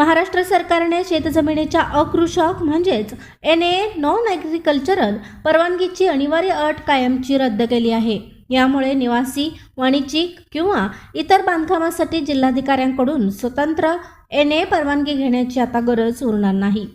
महाराष्ट्र सरकारने शेतजमिनीच्या अकृषक म्हणजेच एन ए नॉन ॲग्रिकल्चरल परवानगीची अनिवार्य अट कायमची रद्द केली आहे. यामुळे निवासी वाणिज्यिक किंवा इतर बांधकामासाठी जिल्हाधिकाऱ्यांकडून स्वतंत्र एन ए परवानगी घेण्याची आता गरज उरणार नाही.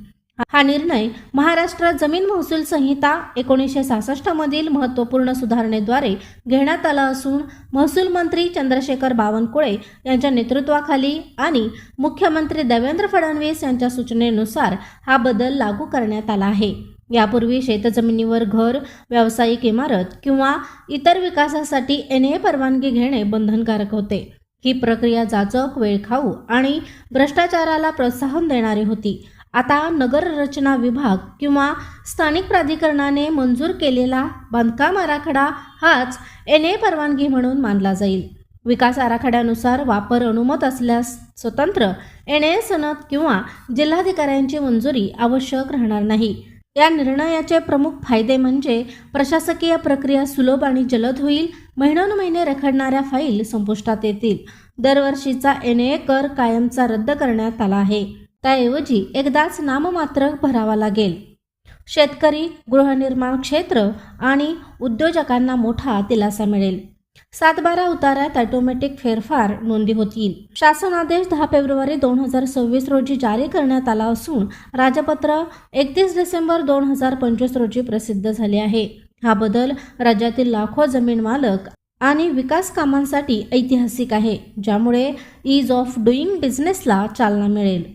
हा निर्णय महाराष्ट्र जमीन महसूल संहिता एकोणीसशे सहासष्टमधील महत्त्वपूर्ण सुधारणेद्वारे घेण्यात आला असून महसूल मंत्री चंद्रशेखर बावनकुळे यांच्या नेतृत्वाखाली आणि मुख्यमंत्री देवेंद्र फडणवीस यांच्या सूचनेनुसार हा बदल लागू करण्यात आला आहे. यापूर्वी शेतजमिनीवर घर व्यावसायिक इमारत किंवा इतर विकासासाठी एन ए परवानगी घेणे बंधनकारक होते. ही प्रक्रिया जाचक वेळखाऊ आणि भ्रष्टाचाराला प्रोत्साहन देणारी होती. आता नगर रचना विभाग किंवा स्थानिक प्राधिकरणाने मंजूर केलेला बांधकाम आराखडा हाच एन ए परवानगी म्हणून मानला जाईल. विकास आराखड्यानुसार वापर अनुमत असल्यास स्वतंत्र एन ए सनद किंवा जिल्हाधिकाऱ्यांची मंजुरी आवश्यक राहणार नाही. या निर्णयाचे प्रमुख फायदे म्हणजे प्रशासकीय प्रक्रिया सुलभ आणि जलद होईल महिनोन्महिने रखडणाऱ्या फाईल संपुष्टात येतील. दरवर्षीचा एन ए कर कायमचा रद्द करण्यात आला आहे. त्याऐवजी एकदाच नाममात्र भरावा लागेल. शेतकरी गृहनिर्माण क्षेत्र आणि उद्योजकांना मोठा दिलासा मिळेल. सातबारा उताऱ्यात ऑटोमॅटिक फेरफार नोंदी होतील. शासन आदेश दहा फेब्रुवारी दोन हजार सव्वीस रोजी जारी करण्यात आला असून राजपत्र एकतीस डिसेंबर दोन हजार पंचवीस रोजी प्रसिद्ध झाले आहे. हा बदल राज्यातील लाखो जमीन मालक आणि विकास कामांसाठी ऐतिहासिक आहे ज्यामुळे ईज ऑफ डुईंग बिझनेसला चालना मिळेल.